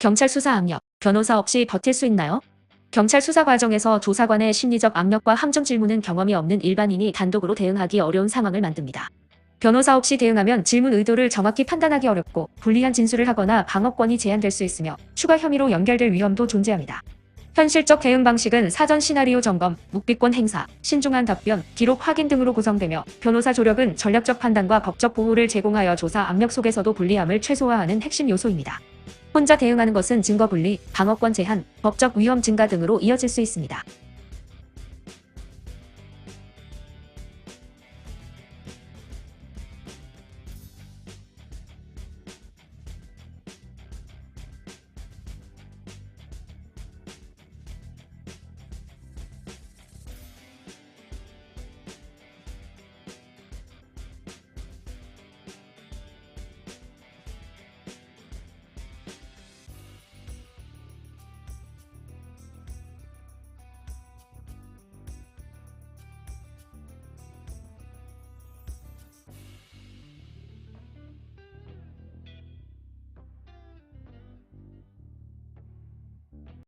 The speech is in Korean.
경찰 수사 압력, 변호사 없이 버틸 수 있나요? 경찰 수사 과정에서 조사관의 심리적 압력과 함정 질문은 경험이 없는 일반인이 단독으로 대응하기 어려운 상황을 만듭니다. 변호사 없이 대응하면 질문 의도를 정확히 판단하기 어렵고 불리한 진술을 하거나 방어권이 제한될 수 있으며 추가 혐의로 연결될 위험도 존재합니다. 현실적 대응 방식은 사전 시나리오 점검, 묵비권 행사, 신중한 답변, 기록 확인 등으로 구성되며 변호사 조력은 전략적 판단과 법적 보호를 제공하여 조사 압력 속에서도 불리함을 최소화하는 핵심 요소입니다. 혼자 대응하는 것은 증거 분리, 방어권 제한, 법적 위험 증가 등으로 이어질 수 있습니다.